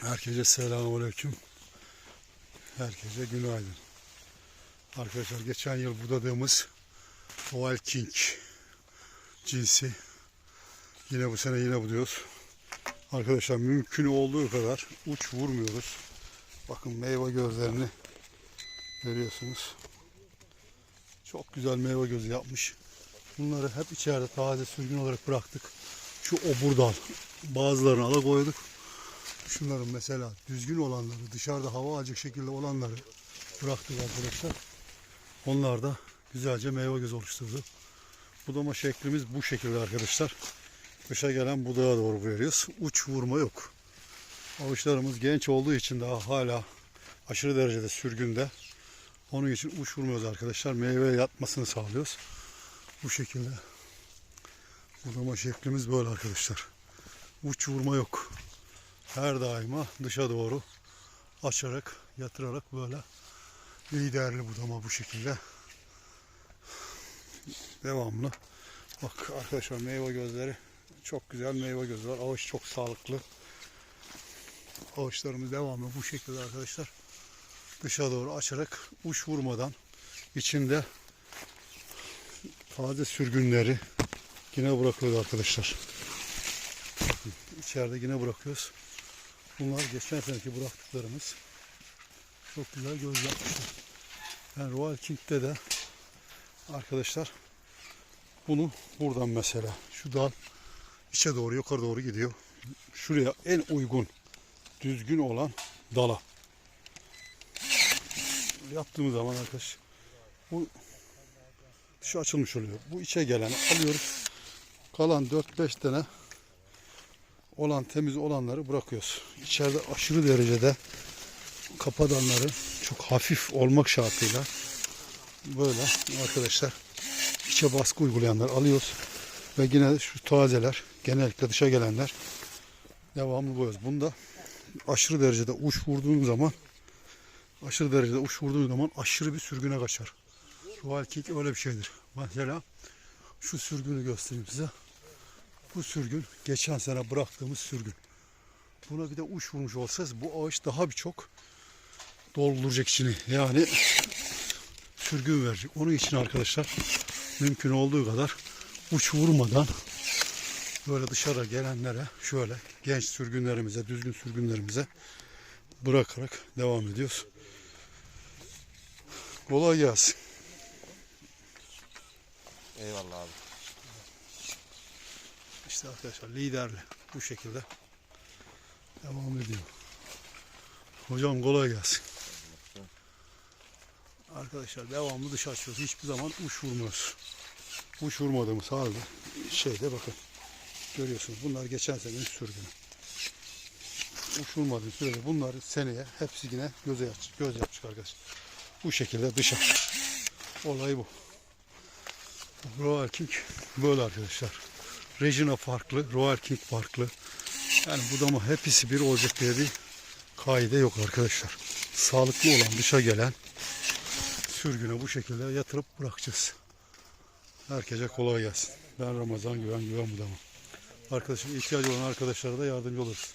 Herkese selamünaleyküm. Herkese günaydın. Arkadaşlar geçen yıl budadığımız Oval King cinsi yine bu sene yine buduyoruz. Arkadaşlar mümkün olduğu kadar uç vurmuyoruz. Bakın meyve gözlerini görüyorsunuz. Çok güzel meyve gözü yapmış. Bunları hep içeride taze sürgün olarak bıraktık. Şu obur dal. Bazılarını ala koyduk. Şunların mesela düzgün olanları, dışarıda hava alacak şekilde olanları bıraktık arkadaşlar. Onlar da güzelce meyve göz oluşturdu. Budama şeklimiz bu şekilde arkadaşlar. Kışa gelen budağa doğru veriyoruz. Uç vurma yok. Avuçlarımız genç olduğu için daha hala aşırı derecede sürgünde. Onun için uç vurmuyoruz arkadaşlar. Meyve yatmasını sağlıyoruz. Bu şekilde. Budama şeklimiz böyle arkadaşlar. Uç vurma yok her daima dışa doğru açarak, yatırarak böyle liderli budama bu şekilde. Devamlı. Bak arkadaşlar meyve gözleri çok güzel meyve gözü var. Avuç çok sağlıklı. Avuçlarımız devamlı bu şekilde arkadaşlar. Dışa doğru açarak uç vurmadan içinde taze sürgünleri yine bırakıyoruz arkadaşlar. İçeride yine bırakıyoruz. Bunlar geçen seneki bıraktıklarımız. Çok güzel göz yapmışlar. Yani Royal King'de de arkadaşlar bunu buradan mesela şu dal içe doğru yukarı doğru gidiyor. Şuraya en uygun düzgün olan dala yaptığımız zaman arkadaş bu dışı açılmış oluyor. Bu içe geleni alıyoruz. Kalan 4-5 tane olan temiz olanları bırakıyoruz. İçeride aşırı derecede kapadanları çok hafif olmak şartıyla böyle arkadaşlar içe baskı uygulayanlar alıyoruz. Ve yine şu tazeler genellikle dışa gelenler devamlı boyuyoruz. Bunda aşırı derecede uç vurduğun zaman aşırı derecede uç vurduğun zaman aşırı bir sürgüne kaçar. Royal King öyle bir şeydir. Mesela şu sürgünü göstereyim size. Bu sürgün geçen sene bıraktığımız sürgün. Buna bir de uç vurmuş olsayız bu ağaç daha bir çok dolduracak içini. Yani sürgün verecek. Onun için arkadaşlar mümkün olduğu kadar uç vurmadan böyle dışarı gelenlere şöyle genç sürgünlerimize, düzgün sürgünlerimize bırakarak devam ediyoruz. Kolay gelsin. Eyvallah abi. İşte arkadaşlar liderli bu şekilde devam ediyor. Hocam kolay gelsin. Arkadaşlar devamlı dışa açıyoruz. Hiçbir zaman uç vurmuyoruz. Uç vurmadığımız halde şeyde bakın görüyorsunuz. Bunlar geçen senenin sürgünü. Uç vurmadığım sürede bunlar seneye hepsi yine göze yapacak, göz yapacak arkadaşlar. Bu şekilde dışa. Olay bu. Royal King böyle arkadaşlar. Regina farklı, Royal King farklı. Yani budama hepsi bir olacak diye bir kaide yok arkadaşlar. Sağlıklı olan dışa gelen sürgüne bu şekilde yatırıp bırakacağız. Herkese kolay gelsin. Ben Ramazan Güven Güven Budama. Arkadaşım ihtiyacı olan arkadaşlara da yardımcı oluruz.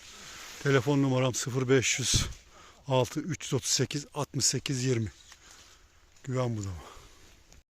Telefon numaram 0500 6 338 68 20. Güven Budama.